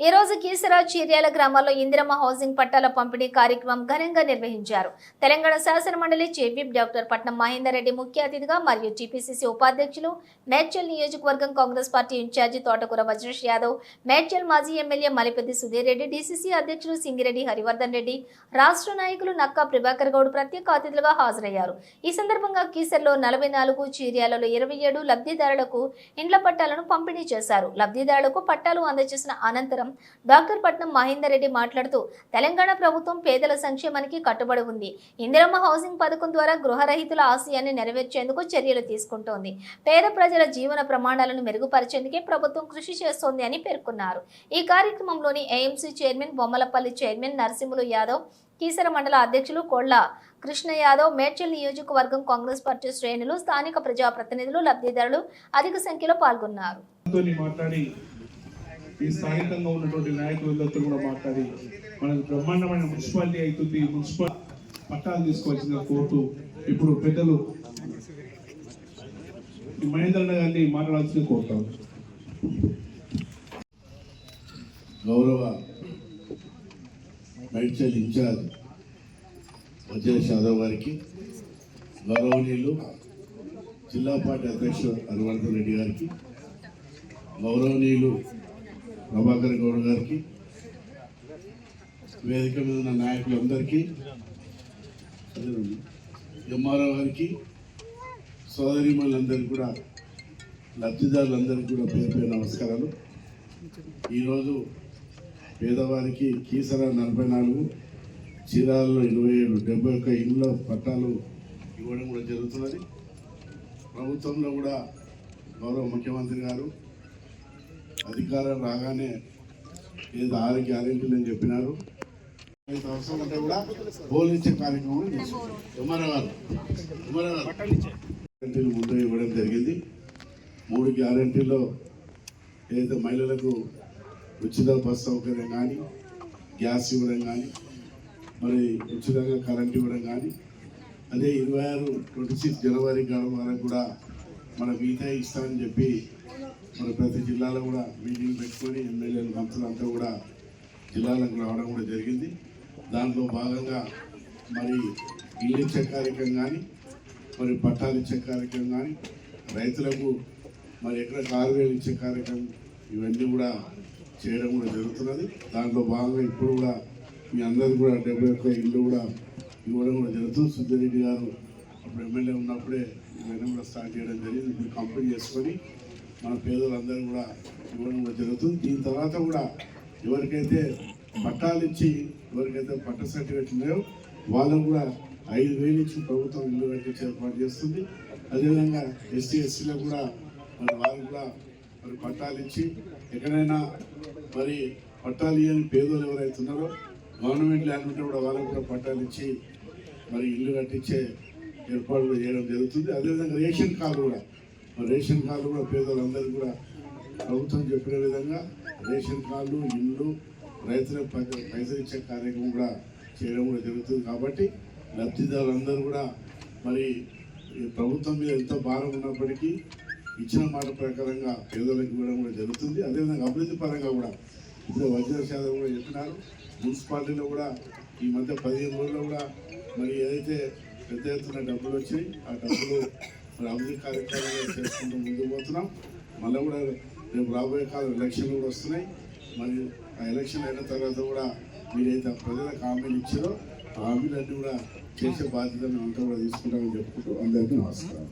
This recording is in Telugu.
ఈ రోజు కీసరా చీర్యాల గ్రామాల్లో ఇందిరమ్మ హౌసింగ్ పట్టాల పంపిణీ కార్యక్రమం ఘనంగా నిర్వహించారు. తెలంగాణ శాసన మండలి చీఫ్ డాక్టర్ పట్నం మహేందర్ రెడ్డి ముఖ్య అతిథిగా మరియు టీపీసీసీ ఉపాధ్యక్షులు మేడ్చల్ నియోజకవర్గం కాంగ్రెస్ పార్టీ ఇన్ఛార్జి తోటకూర వజ్రేష్ యాదవ్ మేడ్చల్ మాజీ ఎమ్మెల్యే మలిపెద్ది సుధీర్ రెడ్డి డీసీసీ అధ్యక్షులు సింగిరెడ్డి హరివర్ధన్ రెడ్డి రాష్ట్ర నాయకులు నక్కా ప్రభాకర్ గౌడ్ ప్రత్యేక అతిథులుగా హాజరయ్యారు. ఈ సందర్భంగా కీసర్లో నలభై నాలుగు చీర్యాలలో ఇరవై ఏడు లబ్ధిదారులకు ఇండ్ల పట్టాలను పంపిణీ చేశారు. లబ్ధిదారులకు పట్టాలు అందజేసిన అనంతరం డాక్టర్ పట్నం మహేందర్ రెడ్డి మాట్లాడుతూ తెలంగాణ ప్రభుత్వం పేదల సంక్షేమానికి కట్టుబడి ఉంది. ఇందిరమ్మ హౌసింగ్ పథకం ద్వారా గృహరహితుల ఆశయాన్ని నెరవేర్చేందుకు చర్యలు తీసుకుంటోంది. పేద ప్రజల జీవన ప్రమాణాలను మెరుగుపరిచేందుకే ప్రభుత్వం కృషి చేస్తోంది అని పేర్కొన్నారు. ఈ కార్యక్రమంలోని AMC chairman Bommalapalli chairman Narasimhulu Yadav Keesara మండల అధ్యక్షులు కోళ్ళ కృష్ణ యాదవ్ మేడ్చల్ నియోజకవర్గం కాంగ్రెస్ పార్టీ శ్రేణులు స్థానిక ప్రజాప్రతినిధులు లబ్ధిదారులు అధిక సంఖ్యలో పాల్గొన్నారు. ఈ స్థానికంగా ఉన్నటువంటి నాయకులందరితో కూడా మాట్లాడి మనకు బ్రహ్మాండమైన మున్సిపాలిటీ అవుతుంది. మున్సిపల్ పట్టాలు తీసుకోవాల్సిన కోర్టు ఇప్పుడు పెద్దలు మహేంద్రన్న గారిని మాట్లాడాల్సింది కోరుతాం గౌరవ మేడ్చల్ ఇన్ఛార్జ్ వజ్రేష్ యాదవ్ గారికి గౌరవనీయులు జిల్లా పార్టీ అధ్యక్షుడు హరివర్ధన్ రెడ్డి గారికి గౌరవనీయులు ప్రభాకర్ గౌడ్ గారికి వేదిక మీద ఉన్న నాయకులందరికీ ఎంఆర్ఓ గారికి సోదరిమణులందరికీ కూడా లబ్ధిదారులందరికీ కూడా పేరు పేరు నమస్కారాలు. ఈరోజు పేదవారికి కీసర నలభై నాలుగు చీరాలలో ఇరవై ఏడు డెబ్బై ఒక్క ఇళ్ళ పట్టాలు ఇవ్వడం కూడా జరుగుతున్నది. ప్రభుత్వంలో కూడా గౌరవ ముఖ్యమంత్రి గారు అధికారం రాగానే ఏదో ఆరు గ్యారెంటీలు అని చెప్పినారు. అయితే అవసరం అంటే కూడా పోలించే కార్యక్రమం తీసుకున్నారు ఉమ్మర గారు గ్యారెంటీలు ముందు ఇవ్వడం జరిగింది. మూడు గ్యారెంటీలో ఏదైతే మహిళలకు ఉచిత బస్ సౌకర్యం కానీ గ్యాస్ ఇవ్వడం కానీ మరి ఉచితంగా కరెంట్ ఇవ్వడం కానీ అదే ఇరవై ఆరు ట్వంటీ సిక్స్ జనవరి గడువు వరకు కూడా మన మిగతా ఇస్తామని చెప్పి మరి ప్రతి జిల్లాలో కూడా మీటింగ్ పెట్టుకొని ఎమ్మెల్యేలు మంత్రులు అంతా కూడా జిల్లాలకు రావడం కూడా జరిగింది. దాంట్లో భాగంగా మరి ఇల్లు ఇచ్చే కార్యక్రమం కానీ మరి పట్టాలు ఇచ్చే కార్యక్రమం కానీ రైతులకు మరి ఎక్కడ ఆరు వేలు ఇచ్చే కార్యక్రమం ఇవన్నీ కూడా చేయడం కూడా జరుగుతున్నది. దాంట్లో భాగంగా ఇప్పుడు కూడా మీ అందరికీ కూడా డెబ్బై ఒక్క ఇల్లు కూడా ఇవ్వడం కూడా జరుగుతుంది. సుద్దిరెడ్డి గారు అప్పుడు ఎమ్మెల్యే ఉన్నప్పుడే ఇవన్నీ కూడా స్టార్ట్ చేయడం జరిగింది. ఇప్పుడు కంప్లీట్ చేసుకొని మన పేదలందరూ కూడా ఇవ్వడం కూడా జరుగుతుంది. దీని తర్వాత కూడా ఎవరికైతే పట్టాలు ఇచ్చి ఎవరికైతే పట్ట సర్టిఫికెట్లు ఉన్నాయో వాళ్ళకు కూడా ఐదు వేలు ఇచ్చి ప్రభుత్వం ఇల్లు కట్టించి ఏర్పాటు చేస్తుంది. అదేవిధంగా ఎస్సీ ఎస్సీలకు కూడా మరి వాళ్ళు కూడా మరి పట్టాలు ఇచ్చి ఎక్కడైనా మరి పట్టాలు ఇవ్వని పేదోళ్ళు ఎవరైతే ఉన్నారో గవర్నమెంట్ ల్యాండ్ ఉంటే కూడా వాళ్ళకు కూడా పట్టాలు ఇచ్చి మరి ఇల్లు కట్టించే ఏర్పాట్లు చేయడం జరుగుతుంది. అదేవిధంగా రేషన్ కార్డు కూడా రేషన్ కార్డు కూడా పేదలందరికీ కూడా ప్రభుత్వం చెప్పిన విధంగా రేషన్ కార్డు ఇల్లు రైతులకు పై- పైసలు ఇచ్చే కార్యక్రమం కూడా చేయడం కూడా జరుగుతుంది. కాబట్టి లబ్ధిదారులందరూ కూడా మరి ఈ ప్రభుత్వం మీద ఎంతో భారం ఉన్నప్పటికీ ఇచ్చిన మాట ప్రకారంగా పేదలకు ఇవ్వడం కూడా జరుగుతుంది. అదేవిధంగా అభివృద్ధి పరంగా కూడా ఇప్పుడు వజ్రశాతం కూడా చెప్పినారు. మున్సిపాలిటీలో కూడా ఈ మధ్య పదిహేను రోజుల్లో కూడా మరి ఏదైతే పెద్ద ఎత్తున డబ్బులు వచ్చాయి ఆ డబ్బులు మరి అభివృద్ధి కార్యక్రమాలు చేసుకుంటూ ముందుకు పోతున్నాం. మళ్ళీ కూడా రేపు రాబోయే కాలం ఎలక్షన్లు కూడా వస్తున్నాయి. మరి ఆ ఎలక్షన్ అయిన తర్వాత కూడా మీరైతే ప్రజలకు హామీలు ఇచ్చారో ఆ హామీలన్నీ కూడా చేసే బాధ్యతను అంతా కూడా తీసుకుంటామని చెప్పుకుంటూ అందరికీ నమస్కారం.